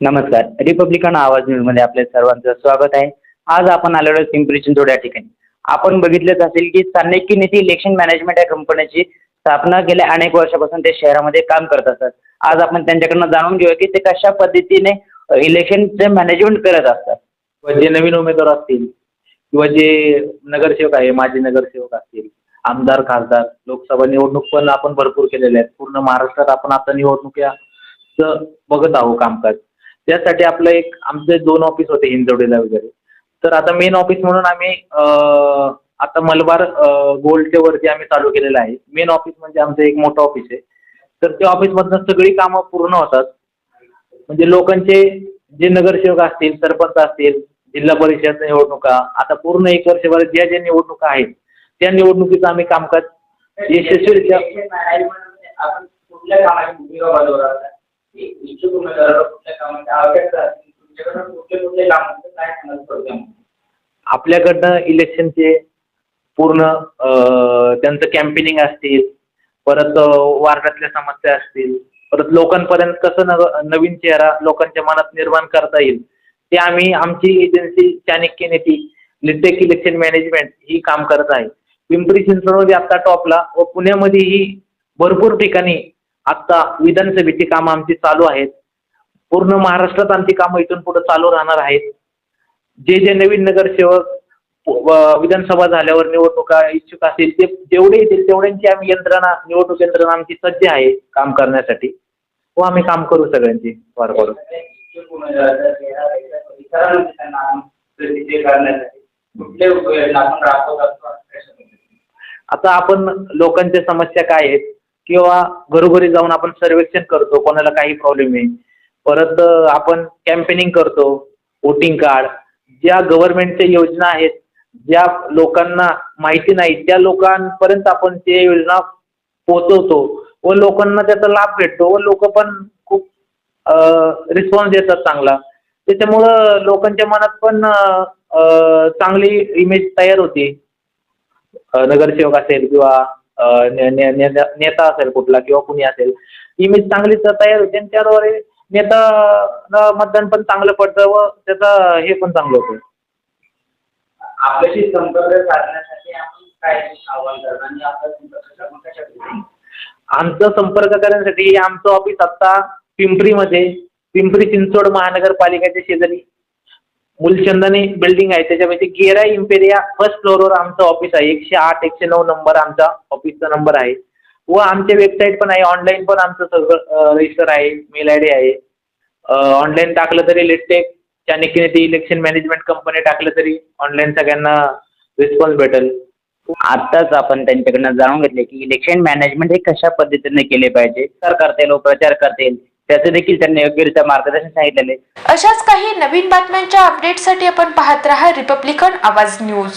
नमस्कार. रिपब्लिकन आवाज न्यूजमध्ये आपल्या सर्वांचं स्वागत आहे. आज आपण आलेलो आहोत पिंपरी चिंचवड या ठिकाणी. आपण बघितलंच असेल की चाणक्य नीती इलेक्शन मॅनेजमेंट या कंपनीची स्थापना गेल्या अनेक वर्षापासून ते शहरामध्ये काम करत असतात. आज आपण त्यांच्याकडनं जाणून घेऊया की ते कशा पद्धतीने इलेक्शनचे मॅनेजमेंट करत असतात. किंवा जे नवीन उमेदवार असतील किंवा जे नगरसेवक आहे माजी नगरसेवक असतील आमदार खासदार लोकसभा निवडणूक पण आपण भरपूर केलेल्या आहेत. पूर्ण महाराष्ट्रात आपण आता निवडणुकीचं बघत आहोत कामकाज. त्यासाठी आपलं एक आमचे दोन ऑफिस होते हिंजवडीला वगैरे. तर आता मेन ऑफिस म्हणून आम्ही आता मलबार गोल्डच्या वरती आम्ही चालू केलेलं आहे. मेन ऑफिस म्हणजे आमचं एक मोठं ऑफिस आहे. तर त्या ऑफिसमधनं सगळी कामं पूर्ण होतात. म्हणजे लोकांचे जे नगरसेवक असतील सरपंच असतील जिल्हा परिषद निवडणुका आता पूर्ण एक वर्षभर ज्या ज्या निवडणुका आहेत त्या निवडणुकीचं आम्ही कामकाज यशस्वीरित्या आपण इच्छुक उमेदवाराला कुठल्या कामाची आवश्यकता असेल कुठले कुठले काम असतात काय सांगाल आपल्याकडनं इलेक्शनचे पूर्ण त्यांचं कॅम्पेनिंग असतील परत वार्डातल्या समस्या असतील परत लोकांपर्यंत कसं नव नवीन चेहरा लोकांच्या मनात निर्माण करता येईल ते आम्ही आमची एजन्सी चाणक्य नीती लिटेक इलेक्शन मॅनेजमेंट ही काम करत आहे. पिंपरी चिंचवडमध्ये आत्ता टॉपला व पुण्यामध्येही भरपूर ठिकाणी आत्ता विधानसभेची कामं आमची चालू आहेत. पूर्ण महाराष्ट्रात आमची कामं इथून पुढे चालू राहणार आहेत. जे जे नवीन नगरसेवक व- विधानसभा झाल्यावर निवडणुका इच्छुक असतील ते जेवढे येतील तेवढ्यांची आम्ही यंत्रणा निवडणूक यंत्रणा आमची सज्ज आहे काम करण्यासाठी. व आम्ही काम करू सगळ्यांची वार करू. आता आपण लोकांच्या समस्या काय आहेत? किंवा घरोघरी जाऊन आपण सर्वेक्षण करतो कोणाला काही प्रॉब्लेम आहे. परत आपण कॅम्पेनिंग करतो वोटिंग कार्ड ज्या गव्हर्नमेंटच्या योजना आहेत ज्या लोकांना माहिती नाही त्या लोकांपर्यंत आपण ते योजना पोहोचवतो. व लोकांना त्याचा लाभ भेटतो. व लोक पण खूप रिस्पॉन्स देतात चांगला. त्याच्यामुळं लोकांच्या मनात पण चांगली इमेज तयार होते. नगरसेवक असेल किंवा ने- ने- ने- नेता असेल कुठला किंवा कुणी असेल इमेज चांगली तयार होते आणि त्याद्वारे नेता मतदान पण चांगलं पडतं व त्याचं हे पण चांगलं होतं. आपल्याशी संपर्क साधण्यासाठी आपण काय आव्हान करणार? आणि आपला संपर्क साधून कशा पद्धतीने आमचा संपर्क करण्यासाठी आमचं ऑफिस आत्ता पिंपरीमध्ये पिंपरी चिंचवड महानगरपालिकेच्या शेजारी. मुलचंदनी बिल्डिंग आहे. त्याच्यामध्ये गेरा इम्पेरिया फर्स्ट फ्लोअरवर आमचं ऑफिस आहे. एकशे आठ एकशे नऊ नंबर आमचा ऑफिसचा नंबर आहे. व आमच्या वेबसाईट पण आहे. ऑनलाईन पण आमचं सगळं रजिस्टर आहे. मेल आय डी आहे. ऑनलाईन टाकलं तरी लेटेक चाणक्यनीती इलेक्शन मॅनेजमेंट कंपनी टाकलं तरी ऑनलाईन सगळ्यांना रिस्पॉन्स भेटेल. आत्ताच आपण त्यांच्याकडनं जाणून घेतले की इलेक्शन मॅनेजमेंट हे कशा पद्धतीने केले पाहिजे? सर करता येईल प्रचार करता येईल त्याचं देखील त्यांनी योग्यरित्या मार्गदर्शन सांगितलेले अशाच काही नवीन बातम्यांच्या अपडेटसाठी आपण पाहत रहा रिपब्लिकन आवाज न्यूज